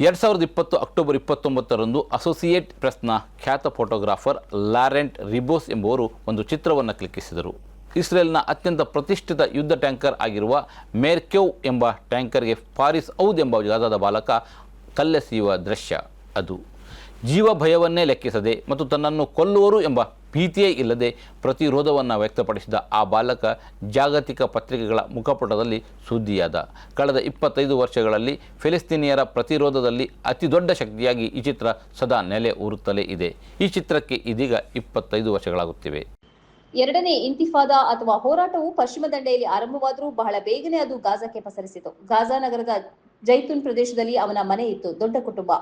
ಎರಡು ಸಾವಿರದ ಇಪ್ಪತ್ತು ಅಕ್ಟೋಬರ್ ಇಪ್ಪತ್ತೊಂಬತ್ತರಂದು ಅಸೋಸಿಯೇಟ್ ಪ್ರೆಸ್ನ ಖ್ಯಾತ ಫೋಟೋಗ್ರಾಫರ್ ಲಾರೆಂಟ್ ರಿಬೋಸ್ ಎಂಬುವರು ಒಂದು ಚಿತ್ರವನ್ನು ಕ್ಲಿಕ್ಕಿಸಿದರು. ಇಸ್ರೇಲ್ನ ಅತ್ಯಂತ ಪ್ರತಿಷ್ಠಿತ ಯುದ್ಧ ಟ್ಯಾಂಕರ್ ಆಗಿರುವ ಮೇರ್ಕೆವ್ ಎಂಬ ಟ್ಯಾಂಕರ್ಗೆ ಫಾರಿಸ್ ಔದ್ ಎಂಬ ಜಾಗದ ಬಾಲಕ ಕಲ್ಲೆಸೆಯುವ ದೃಶ್ಯ ಅದು. ಜೀವ ಭಯವನ್ನೇ ಲೆಕ್ಕಿಸದೆ ಮತ್ತು ತನ್ನನ್ನು ಕೊಲ್ಲುವರು ಎಂಬ ಭೀತಿಯೇ ಇಲ್ಲದೆ ಪ್ರತಿರೋಧವನ್ನು ವ್ಯಕ್ತಪಡಿಸಿದ ಆ ಬಾಲಕ ಜಾಗತಿಕ ಪತ್ರಿಕೆಗಳ ಮುಖಪುಟದಲ್ಲಿ ಸುದ್ದಿಯಾದ. ಕಳೆದ ಇಪ್ಪತ್ತೈದು ವರ್ಷಗಳಲ್ಲಿ ಫಿಲಿಸ್ತೀನಿಯರ ಪ್ರತಿರೋಧದಲ್ಲಿ ಅತಿ ದೊಡ್ಡ ಶಕ್ತಿಯಾಗಿ ಈ ಚಿತ್ರ ಸದಾ ನೆಲೆ ಊರುತ್ತಲೇ ಇದೆ. ಈ ಚಿತ್ರಕ್ಕೆ ಇದೀಗ ಇಪ್ಪತ್ತೈದು ವರ್ಷಗಳಾಗುತ್ತಿವೆ. ಎರಡನೇ ಇಂತಿಫಾದ ಅಥವಾ ಹೋರಾಟವು ಪಶ್ಚಿಮ ದಂಡೆಯಲ್ಲಿ ಆರಂಭವಾದರೂ ಬಹಳ ಬೇಗನೆ ಅದು ಗಾಜಾಕ್ಕೆ ಪಸರಿಸಿತು. ಗಾಜಾ ನಗರದ ಜೈತುನ್ ಪ್ರದೇಶದಲ್ಲಿ ಅವನ ಮನೆ ಇತ್ತು. ದೊಡ್ಡ ಕುಟುಂಬ.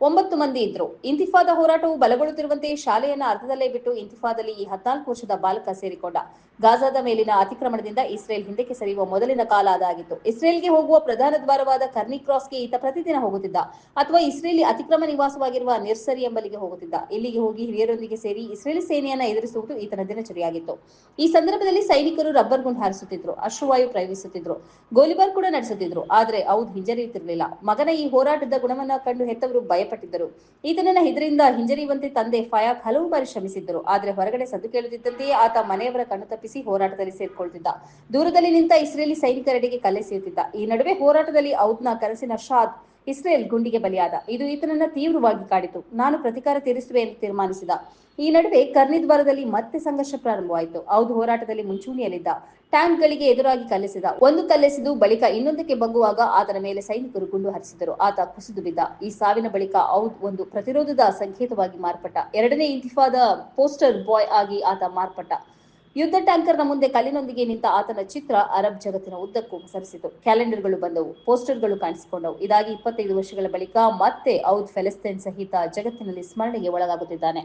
ಒಂಬತ್ತು ಮಂದಿ ಇದ್ರು. ಇಂತಿಫಾದ ಹೋರಾಟವು ಬಲಗೊಳ್ಳುತ್ತಿರುವಂತೆ ಶಾಲೆಯನ್ನ ಅರ್ಧದಲ್ಲೇ ಬಿಟ್ಟು ಇಂತಿಫಾದಲ್ಲಿ ಈ ಹದಿನಾಲ್ಕು ವರ್ಷದ ಬಾಲಕ ಸೇರಿಕೊಂಡ. ಗಾಜಾದ ಮೇಲಿನ ಅತಿಕ್ರಮಣದಿಂದ ಇಸ್ರೇಲ್ ಹಿಂದಕ್ಕೆ ಸರಿಯುವ ಮೊದಲಿನ ಕಾಲ ಅದಾಗಿತ್ತು. ಇಸ್ರೇಲ್ಗೆ ಹೋಗುವ ಪ್ರಧಾನ ದ್ವಾರವಾದ ಕರ್ನಿ ಕ್ರಾಸ್ಗೆ ಈತ ಪ್ರತಿದಿನ ಹೋಗುತ್ತಿದ್ದ. ಅಥವಾ ಇಸ್ರೇಲಿ ಅತಿಕ್ರಮ ನಿವಾಸವಾಗಿರುವ ನಿರ್ಸರಿ ಎಂಬಲ್ಲಿಗೆ ಹೋಗುತ್ತಿದ್ದ. ಇಲ್ಲಿಗೆ ಹೋಗಿ ಹಿರಿಯರೊಂದಿಗೆ ಸೇರಿ ಇಸ್ರೇಲಿ ಸೇನೆಯನ್ನ ಎದುರಿಸುವುದು ಈತನ ದಿನಚರಿಯಾಗಿತ್ತು. ಈ ಸಂದರ್ಭದಲ್ಲಿ ಸೈನಿಕರು ರಬ್ಬರ್ ಗುಂಡು ಹಾರಿಸುತ್ತಿದ್ರು. ಅಶ್ರುವಾಯು ಪ್ರಯೋಗಿಸುತ್ತಿದ್ರು. ಗೋಲಿಬಾರ್ ಕೂಡ ನಡೆಸುತ್ತಿದ್ರು. ಆದ್ರೆ ಅವು ಹಿಂಜರಿಯುತ್ತಿರಲಿಲ್ಲ. ಮಗನ ಈ ಹೋರಾಟದ ಗುಣವನ್ನ ಕಂಡು ಹೆತ್ತವರು ಭಯಪಟ್ಟಿದ್ದರು. ಈತನನ್ನ ಇದರಿಂದ ಹಿಂಜರಿಯುವಂತೆ ತಂದೆ ಫಯಾಕ್ ಹಲವು ಬಾರಿ ಶ್ರಮಿಸಿದ್ದರು. ಆದರೆ ಹೊರಗಡೆ ಸದ್ದು ಕೇಳುತ್ತಿದ್ದಂತೆಯೇ ಆತ ಮನೆಯವರ ಕಣ್ಣು ತಪ್ಪಿಸಿ ಹೋರಾಟದಲ್ಲಿ ಸೇರ್ಕೊಳ್ತಿದ್ದ. ದೂರದಲ್ಲಿ ನಿಂತ ಇಸ್ರೇಲಿ ಸೈನಿಕರೆಡೆಗೆ ಕಲ್ಲೆಸೆಯುತ್ತಿದ್ದ. ಈ ನಡುವೆ ಹೋರಾಟದಲ್ಲಿ ಔದ್ನ ಕನಸಿನ ಶಾದ್ ಇಸ್ರೇಲ್ ಗುಂಡಿಗೆ ಬಲಿಯಾದ. ಇದು ಈತನನ್ನ ತೀವ್ರವಾಗಿ ಕಾಡಿತು. ನಾನು ಪ್ರತಿಕಾರ ತೀರಿಸುವೆ ಎಂದು ತೀರ್ಮಾನಿಸಿದ. ಈ ನಡುವೆ ಕರ್ನಿದ್ವಾರದಲ್ಲಿ ಮತ್ತೆ ಸಂಘರ್ಷ ಪ್ರಾರಂಭವಾಯಿತು. ಔದ್ ಹೋರಾಟದಲ್ಲಿ ಮುಂಚೂಣಿಯಲ್ಲಿದ್ದ. ಟ್ಯಾಂಕ್ಗಳಿಗೆ ಎದುರಾಗಿ ಕಲ್ಲೆಸೆದ. ಒಂದು ಕಲ್ಲೆಸೆದು ಬಳಿಕ ಇನ್ನೊಂದಕ್ಕೆ ಬಗ್ಗುವಾಗ ಆತನ ಮೇಲೆ ಸೈನಿಕರು ಗುಂಡು ಹರಿಸಿದರು. ಆತ ಕುಸಿದು ಬಿದ್ದ. ಈ ಸಾವಿನ ಬಳಿಕ ಔದ್ ಒಂದು ಪ್ರತಿರೋಧದ ಸಂಕೇತವಾಗಿ ಮಾರ್ಪಟ್ಟ. ಎರಡನೇ ಇಂತಿಫಾದ ಪೋಸ್ಟರ್ ಬಾಯ್ ಆಗಿ ಆತ ಮಾರ್ಪಟ್ಟ. ಯುದ್ಧ ಟ್ಯಾಂಕರ್ನ ಮುಂದೆ ಕಲ್ಲಿನೊಂದಿಗೆ ನಿಂತ ಆತನ ಚಿತ್ರ ಅರಬ್ ಜಗತ್ತಿನ ಉದ್ದಕ್ಕೂ ಸರಿಸಿತು. ಕ್ಯಾಲೆಂಡರ್ಗಳು ಬಂದವು, ಪೋಸ್ಟರ್ಗಳು ಕಾಣಿಸಿಕೊಂಡವು. ಇದಾಗಿ ಇಪ್ಪತ್ತೈದು ವರ್ಷಗಳ ಬಳಿಕ ಮತ್ತೆ ಔದ್ ಫೆಲೆಸ್ತೈನ್ ಸಹಿತ ಜಗತ್ತಿನಲ್ಲಿ ಸ್ಮರಣೆಗೆ ಒಳಗಾಗುತ್ತಿದ್ದಾನೆ.